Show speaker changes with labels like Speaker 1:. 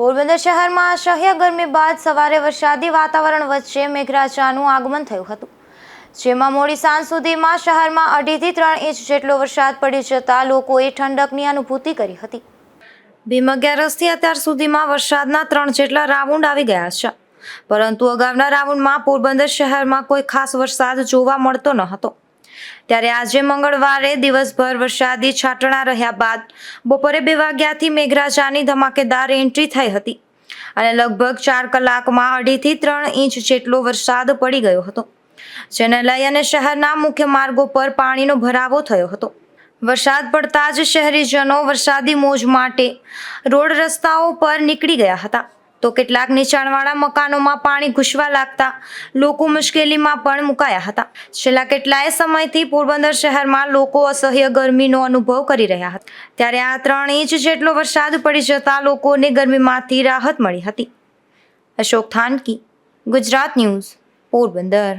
Speaker 1: પોરબંદર શહેરમાં અસહ્ય ગરમી બાદ સવારે વરસાદી વાતાવરણ વચ્ચે મેઘરાજાનું આગમન થયું હતું. જેમાં મોડી સાંજ સુધીમાં શહેરમાં અઢીથી ત્રણ ઇંચ જેટલો વરસાદ પડી જતા લોકોએ ઠંડકની અનુભૂતિ કરી હતી. ભીમ અગિયારસથી અત્યાર સુધીમાં વરસાદના ત્રણ જેટલા રાઉન્ડ આવી ગયા છે. પરંતુ અગાઉના રાઉન્ડમાં પોરબંદર શહેરમાં કોઈ ખાસ વરસાદ જોવા મળતો ન હતો. ત્યારે આજે મંગળવારે દિવસભર વરસાદી છાંટણા રહ્યા બાદ બપોરે બે વાગ્યાથી મેઘરાજાની ધમાકેદાર એન્ટ્રી થઈ હતી અને લગભગ ચાર કલાકમાં અઢીથી ત્રણ ઇંચ જેટલો વરસાદ પડી ગયો હતો, જેને લઈ અને શહેરના મુખ્ય માર્ગો પર પાણીનો ભરાવો થયો હતો. વરસાદ પડતા જ શહેરીજનો વરસાદી મોજ માટે રોડ રસ્તાઓ પર નીકળી ગયા હતા. તો કેટલાક નીચાણવાળા મકાનોમાં પાણી ઘૂસવા લાગતા લોકો મુશ્કેલીમાં પણ મુકાયા હતા. છેલ્લા કેટલાય સમયથી પોરબંદર શહેરમાં લોકો અસહ્ય ગરમીનો અનુભવ કરી રહ્યા હતા. ત્યારે આ ત્રણ ઇંચ જેટલો વરસાદ પડી જતા લોકોને ગરમીમાંથી રાહત મળી હતી. અશોક થાનકી, ગુજરાત ન્યૂઝ, પોરબંદર.